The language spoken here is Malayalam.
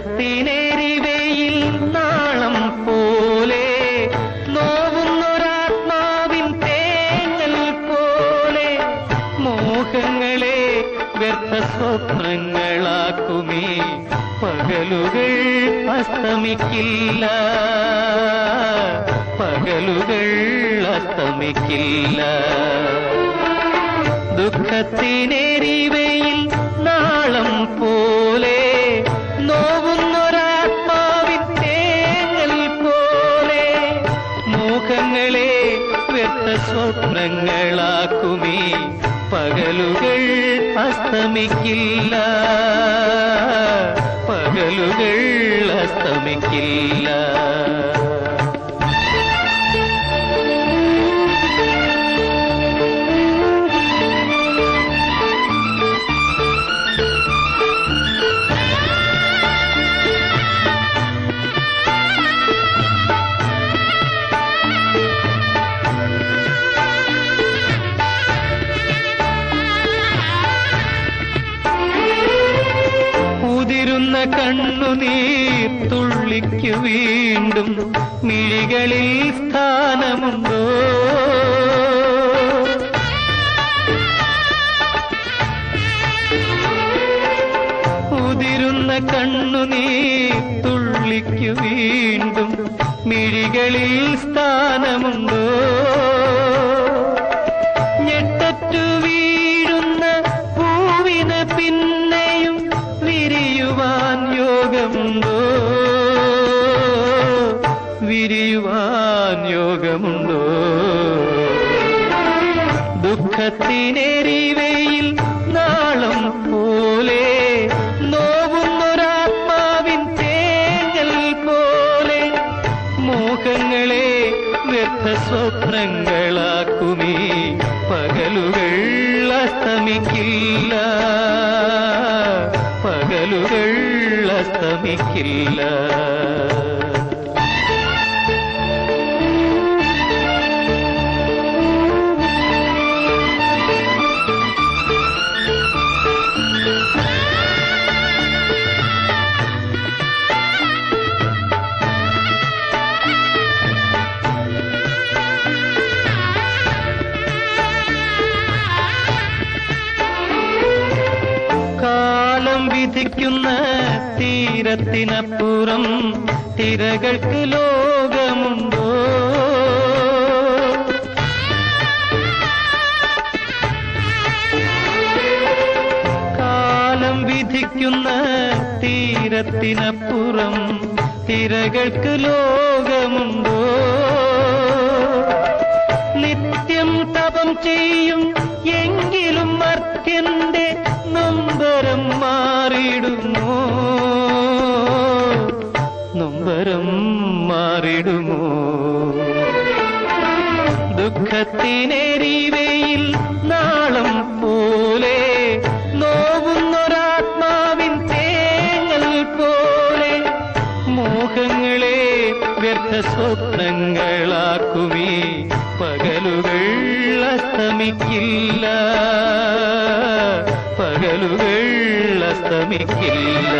ഉറക്കത്തിനേരിവയിൽ നാളം പോലെ നോവുന്നൊരാത്മാവിൻ തേങ്ങൽ പോലെ മോഹങ്ങളെ വ്യർത്ഥ സ്വപ്നങ്ങളാക്കുമേ പകലുകൾ അസ്തമിക്കില്ല. പകലുകൾ അസ്തമിക്കില്ല. ദുഃഖത്തിനേരിവേ സ്വപ്നങ്ങളാക്കുമേ. പകലുകൾ അസ്തമിക്കില്ല. പകലുകൾ അസ്തമിക്കില്ല. ഉതിരുന്ന കണ്ണുനീർ തുള്ളിക്കു വീണ്ടും മിഴികളിൽ സ്ഥാനമുണ്ടോ? ഉതിരുന്ന കണ്ണുനീർ തുള്ളിക്കു വീണ്ടും മിഴികളിൽ സ്ഥാനമുണ്ടോ? യോഗമുണ്ടോ വിരിയുവാൻ യോഗമുണ്ടോ? ദുഃഖത്തിനെരിവയിൽ നാളം പോലെ നോവുന്നൊരാത്മാവിൻ തേങ്ങൽ പോലെ മോഹങ്ങളെ വ്യർത്ഥ സ്വപ്നങ്ങളാക്കുമേ പകലുകൾ അസ്തമിക്കില്ല. അസ്തമിക്കില്ല വിധിക്കുന്ന തീരത്തിനപ്പുറം തിരകൾക്ക് ലോകമുണ്ടോ? കാലം വിധിക്കുന്ന തീരത്തിനപ്പുറം തിരകൾക്ക് ലോകമുണ്ടോ? നിത്യം തപം ചെയ്യും ദുഃഖത്തിനെരിവയിൽ നാളം പോലെ നോവുന്നൊരാത്മാവിൻ തേങ്ങൽ പോലെ മോഹങ്ങളെ വ്യർത്ഥ സ്വപ്നങ്ങളാക്കുമേ പകലുകൾ അസ്തമിക്കില്ല. പകലുകൾ അസ്തമിക്കില്ല.